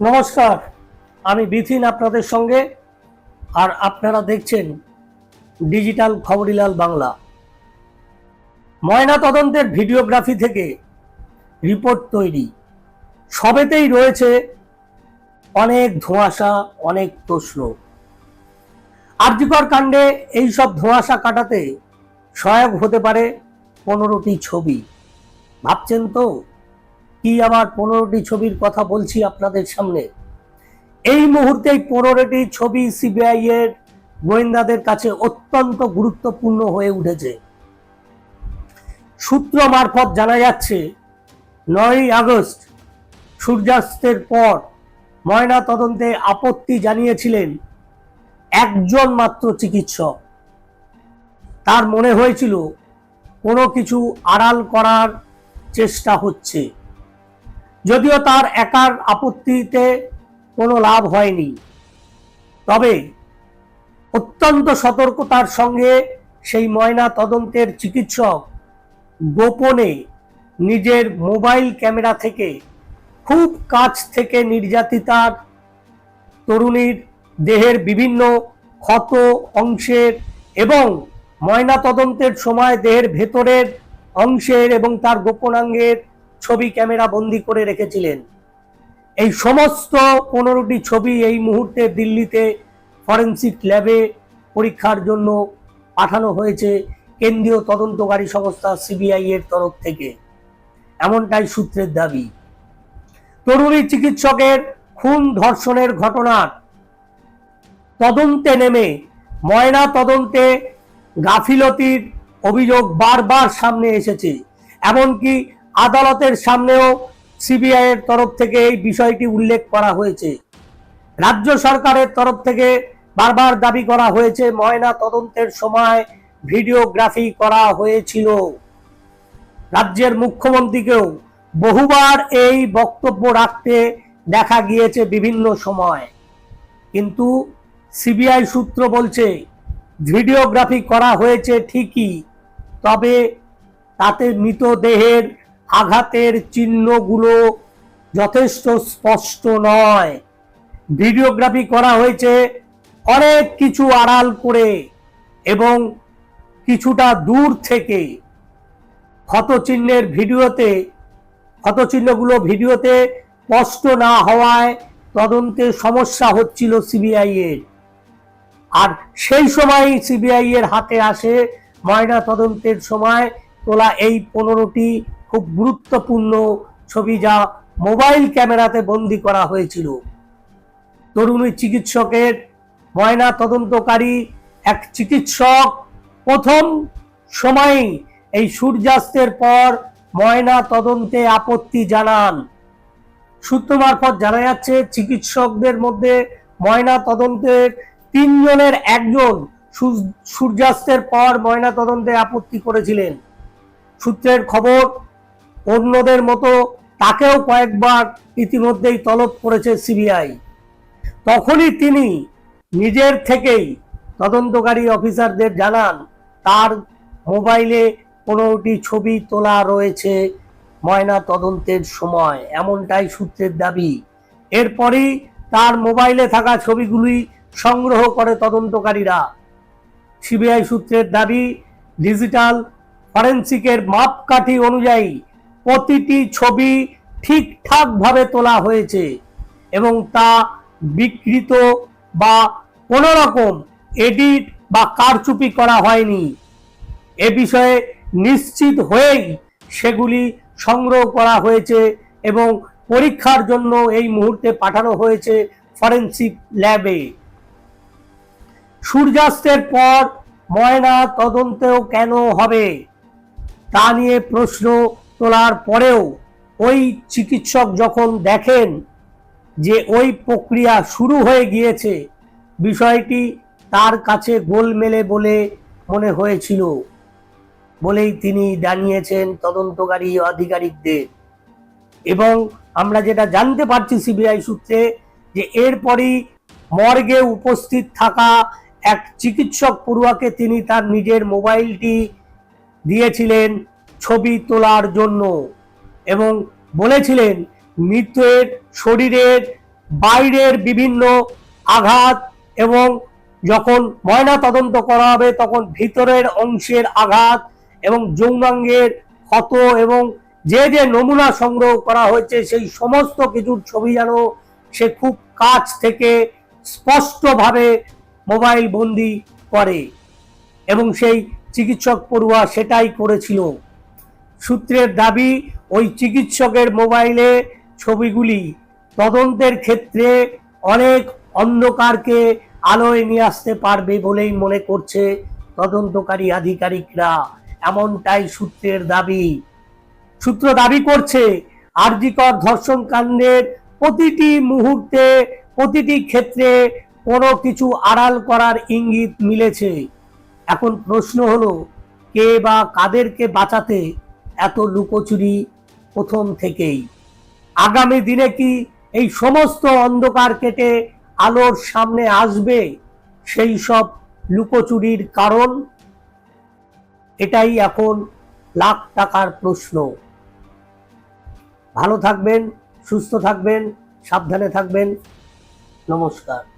নমস্কার, আমি বিথিন আপনাদের সঙ্গে, আর আপনারা দেখছেন ডিজিটাল খবরিলাল বাংলা। ময়না তদন্তের ভিডিওগ্রাফি থেকে রিপোর্ট তৈরি। সবেতেই রয়েছে অনেক ধোঁয়াশা, অনেক প্রশ্ন। আর্যিকর কাণ্ডে এইসব ধোঁয়াশা কাটাতে সহায়ক হতে পারে পনেরোটি ছবি। ভাবছেন তো? কি আমার পনেরোটি ছবির কথা বলছি আপনাদের সামনে? এই মুহূর্তে পনেরোটি ছবি সিবিআই এর গোয়েন্দাদের কাছে অত্যন্ত গুরুত্বপূর্ণ হয়ে উঠেছে। সূত্র মারফত জানা যাচ্ছে, নয়ই আগস্ট, সূর্যাস্তের পর ময়না তদন্তে আপত্তি জানিয়েছিলেন একজন মাত্র চিকিৎসক। তার মনে হয়েছিল, কোনো কিছু আড়াল করার চেষ্টা হচ্ছে। যদিও তার একার আপত্তিতে কোনো লাভ হয়নি, তবে অত্যন্ত সতর্কতার সঙ্গে সেই ময়না তদন্তের চিকিৎসক গোপনে নিজের মোবাইল ক্যামেরা থেকে খুব কাছ থেকে নির্যাতিতার তরুণীর দেহের বিভিন্ন ক্ষত অংশের এবং ময়না তদন্তের সময় দেহের ভেতরের অংশের এবং তার গোপনাঙ্গের ছবি ক্যামেরা বন্দি করে রেখেছিলেন। এই সমস্ত পনেরোটি ছবি এই মুহূর্তে দিল্লিতে ফরেন্সিক ল্যাবে পরীক্ষার জন্য পাঠানো হয়েছে কেন্দ্রীয় তদন্তকারী সংস্থা সিবিআই এর তরফ থেকে। এমনটাই সূত্রের দাবি। তরুণী চিকিৎসকের খুন ধর্ষণের ঘটনার তদন্তে নেমে ময়না তদন্তে গাফিলতির অভিযোগ বারবার সামনে এসেছে। এমনকি আদালতের সামনেও সিবিআই এর তরফ থেকে এই বিষয়টি উল্লেখ করা হয়েছে। রাজ্য সরকারের তরফ থেকে বারবার দাবি করা হয়েছে, ময়না তদন্তের সময় ভিডিওগ্রাফি করা হয়েছিল। রাজ্যের মুখ্যমন্ত্রীকেও বহুবার এই বক্তব্য রাখতে দেখা গিয়েছে বিভিন্ন সময়। কিন্তু সিবিআই সূত্র বলছে ভিডিওগ্রাফি করা হয়েছে ঠিকই, তবে তাতে মৃতদেহের আঘাতের চিহ্নগুলো যথেষ্ট স্পষ্ট নয়। ভিডিওগ্রাফি করা হয়েছে অনেক কিছু আড়াল করে এবং কিছুটা দূর থেকে। ক্ষতচিহ্নের ভিডিওতে, ক্ষতচিহ্নগুলো ভিডিওতে স্পষ্ট না হওয়ায় তদন্তে সমস্যা হচ্ছিল সিবিআই এর আর সেই সময় সিবিআই এর হাতে আসে ময়না তদন্তের সময় তোলা এই পনেরোটি খুব গুরুত্বপূর্ণ ছবি যা মোবাইল ক্যামেরাতে বন্দি করা হয়েছিল। তরুণী চিকিৎসকের ময়না তদন্তকারী এক চিকিৎসক প্রথম সময়ই এই সূর্যাস্তের পর ময়না তদন্তে আপত্তি জানান। সূত্র মারফত জানা যাচ্ছে, চিকিৎসকদের মধ্যে ময়না তদন্তের তিনজনের একজন সূর্যাস্তের পর ময়না তদন্তে আপত্তি করেছিলেন। সূত্রের খবর অন্যদের মতো তাকেও কয়েকবার ইতিমধ্যেই তলব করেছে সিবিআই। তখনই তিনি নিজের থেকেই তদন্তকারী অফিসারদের জানান, তার মোবাইলে পনেরোটি ছবি তোলা রয়েছে ময়না তদন্তের সময়, এমনটাই সূত্রের দাবি। এরপরই তার মোবাইলে থাকা ছবিগুলি সংগ্রহ করে তদন্তকারীরা। সিবিআই সূত্রের দাবি, ডিজিটাল ফরেন্সিকের মাপকাঠি অনুযায়ী প্রতিটি ছবি ঠিকঠাকভাবে তোলা হয়েছে এবং তা বিকৃত বা কোনো রকম এডিট বা কারচুপি করা হয়নি। এ বিষয়ে নিশ্চিত হয়েই সেগুলি সংগ্রহ করা হয়েছে এবং পরীক্ষার জন্য এই মুহূর্তে পাঠানো হয়েছে ফরেন্সিক ল্যাবে। সূর্যাস্তের পর ময়না তদন্তেও কেন হবে? তা নিয়ে প্রশ্ন তোলার পরেও ওই চিকিৎসক যখন দেখেন যে ওই প্রক্রিয়া শুরু হয়ে গিয়েছে, বিষয়টি তার কাছে গোলমেলে বলে মনে হয়েছিল বলেই তিনি জানিয়েছেন তদন্তকারী আধিকারিকদের। এবং আমরা যেটা জানতে পারছি সিবিআই সূত্রে যে এরপরই মর্গে উপস্থিত থাকা এক চিকিৎসক পড়ুয়াকে তিনি তার নিজের মোবাইলটি দিয়েছিলেন ছবি তোলার জন্য এবং বলেছিলেন, মৃতের শরীরের বাইরের বিভিন্ন আঘাত এবং যখন ময়না তদন্ত করা হবে, তখন ভিতরের অংশের আঘাত এবং যৌনাঙ্গের ক্ষত এবং যে যে নমুনা সংগ্রহ করা হয়েছে, সেই সমস্ত কিছুর ছবি যেন সে খুব কাছ থেকে স্পষ্টভাবে মোবাইল বন্দি করে এবং সেই চিকিৎসক পড়ুয়া সেটাই করেছিল। সূত্রের দাবি, ওই চিকিৎসকের মোবাইলে ছবিগুলি। তদন্তের ক্ষেত্রে অনেক অন্ধকারকে আলোয় নিয়ে আসতে পারবে বলেই মনে করছে তদন্তকারী আধিকারিকরা। এমনটাই সূত্রের দাবি। সূত্র দাবি করছে, আরজিকর ধর্ষণ কাণ্ডের প্রতিটি মুহূর্তে, প্রতিটি ক্ষেত্রে কোনো কিছু আড়াল করার ইঙ্গিত মিলেছে। এখন প্রশ্ন হলো, কে বা কাদেরকে বাঁচাতে এত লুকোচুরি প্রথম থেকেই। আগামী দিনে কি এই সমস্ত অন্ধকার কেটে আলোর সামনে আসবে সেই সব লুকোচুরির কারণ? এটাই এখন লাখ টাকার প্রশ্ন। ভালো থাকবেন, সুস্থ থাকবেন, সাবধানে থাকবেন। নমস্কার।